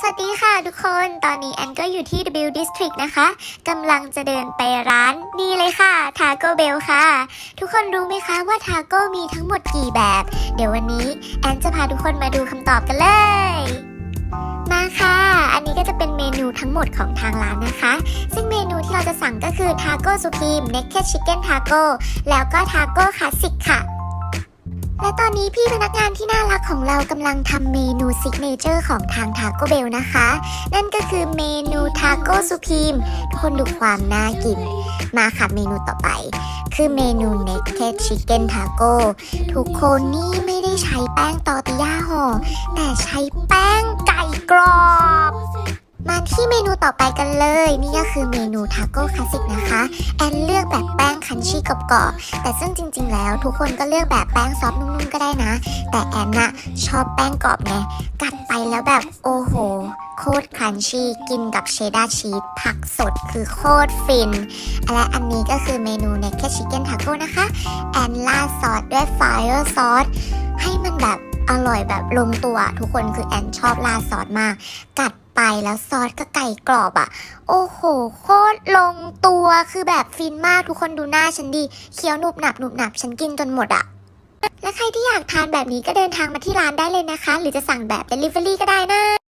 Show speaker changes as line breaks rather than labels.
สวัสดีค่ะทุกคน ตอนนี้แอนก็อยู่ที่ W District นะคะ กำลังจะเดินไปร้านนี่เลยค่ะ Taco Bell ค่ะ ทุกคนรู้ไหมคะว่า Taco มีทั้งหมดกี่แบบ เดี๋ยววันนี้แอนจะพาทุกคนมาดูคำตอบกันเลย มาค่ะ อันนี้ก็จะเป็นเมนูทั้งหมดของทางร้านนะคะ ซึ่งเมนูที่เราจะสั่งก็คือ Taco Supreme Naked Chicken Taco แล้วก็ Taco Classic ค่ะ และตอนนี้พี่พนักงานที่น่ารักของเรากำลังทำเมนูซิกเนเจอร์ของทาง Taco Bell นะคะ นั่นก็คือเมนู Taco Supreme ทุกคนดูความน่ากิน มาค่ะเมนูต่อไป คือเมนู Naked Chicken Taco ทุกคนนี่ไม่ได้ใช้แป้งตอร์ติย่าห่อแต่ใช้แป้งไก่กรอบมาที่เมนูต่อไปกันเลย นี่ก็คือเมนูทาโก้คลาสสิกนะคะ แอนเลือกแบบ ชีกรอบๆแต่ซึ่งจริง ๆ แล้วทุกคนก็เลือกแบบแป้งซอฟนุ่มๆก็ได้นะ แต่แอนน่ะชอบแป้งกรอบไงกัดไปแล้วแบบโอ้โห โคตรครันชี่กินกับเชดดาร์ชีสผักสดคือโคตรฟิน และอันนี้ก็คือเมนู Naked Chicken Taco นะคะ แอนล่าซอสด้วย Fire Sauce ให้มันแบบอร่อยแบบลงตัวทุกคนคือแอนชอบราซอสมาก กัด ไปแล้วซอสก็ไก่กรอบอะ่ะ โอ้โห โคตรลงตัวคือแบบฟินมากทุกคนดูหน้าฉันดี เคี้ยวหนุบหนับหนุบหนับฉันกินจนหมดอะ่ะ และใครที่อยากทานแบบนี้ก็เดินทางมาที่ร้านได้เลยนะคะ หรือจะสั่งแบบ Delivery ก็ได้นะ